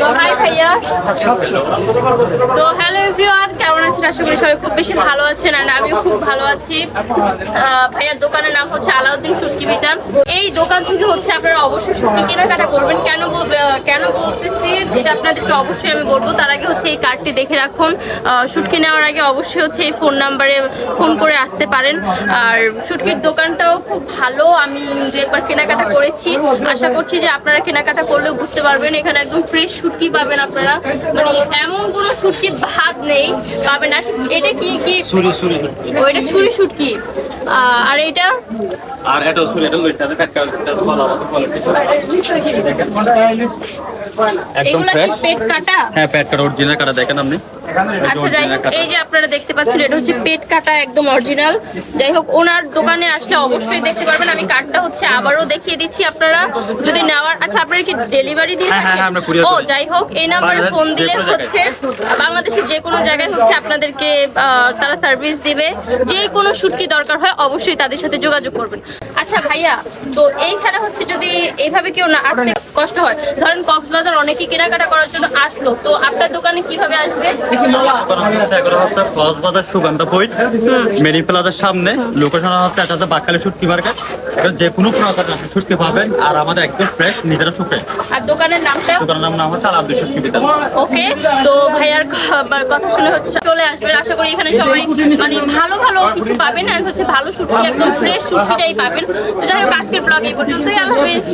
তো ভাইয়া। তো হ্যালো এভরিওয়ান কেমন আছেন? আশা করি সবাই খুব বেশি ভালো আছেন আর আমিও খুব ভালো আছি। ভাইয়ার দোকানের নাম হচ্ছে আলাউদ্দিন চুটকি বিতান এই দোকান থেকে হচ্ছে আপনারা অবশ্যই চুটকি কেনাকাটা করবেন। কেন কেন বলতেছি এটা আপনাদেরকে অবশ্যই আমি বলব। তার আগে হচ্ছে এই কার্ডটি দেখে রাখুন। শুটকি নেওয়ার আগে অবশ্যই হচ্ছে এই ফোন নাম্বারে ফোন করে আসতে পারেন। আর শুটকির দোকানটাও খুব ভালো। আমি দু একবার কেনাকাটা করেছি। আশা করছি যে আপনারা কেনাকাটা করলেও বুঝতে পারবেন। এখানে একদম ফ্রেশ শুটকি পাবেন আপনারা। মানে এমন কোনো শুটকির ভাত নেই পাবেন না। এটা কি কি? ওইটা ছুরি শুটকি। আর এটা? আর এটা সুরি এটা লইটা কাট কাট ভালো কোয়ালিটি একদম এগুলা ফ্রেশ পেট কাটা? হ্যাঁ প্যাড কাটা অরিজিনাল কাটা দেখেন আপনি। আচ্ছা যাই হোক এই যে আপনারা দেখতে পাচ্ছেন এটা হচ্ছে পেট কাটা একদম অরিজিনাল যাই হোক ওনার দোকানে আসলে অবশ্যই দেখতে পারবেন। আমি কার্ডটা হচ্ছে আবারও দেখিয়ে দিচ্ছি আপনারা। যদি নেওয়ার আচ্ছা আপনারা কি ডেলিভারি দিয়ে হ্যাঁ, হ্যাঁ, থাকেন? ও যাই হোক এই নাম্বারে ফোন দিলে হচ্ছে বাংলাদেশের যে কোনো জায়গায় হচ্ছে আপনাদেরকে তারা সার্ভিস দিবে। যে কোনো শুটকি দরকার হয় অবশ্যই তাদের সাথে যোগাযোগ করবেন। আচ্ছা ভাইয়া তো এইখানে হচ্ছে যদি এইভাবে কেউ না আসতে কষ্ট হয় ধরেন কক্সবাজার অনেকেই কেনাকাটা করার জন্য আসলো তো আপনার দোকানে কীভাবে আসবে? কক্সবাজার সুগন্ধা পয়েন্ট মেরি প্লাজার সামনে লোকেশন হচ্ছে একটা বাকালি শুটকি মার্কেট যে কোনো প্রকার শুটকি পাবেন আর আমাদের একদম ফ্রেশ নিজেরা শুকে আর দোকানের নামটা? দোকানের নাম নাম হচ্ছে আলাদা শুটকি ওকে তো ভাইয়ার কথা শুনে হচ্ছে চলে আসবেন আশা করি এখানে সবাই মানে ভালো ভালো কিছু পাবেন আর হচ্ছে ভালো শুটকি একদম ফ্রেশ শুটকিটাই পাবেন। যাই হোক আজকের ব্লগ এই পর্যন্তই আল্লাহ হাফেজ।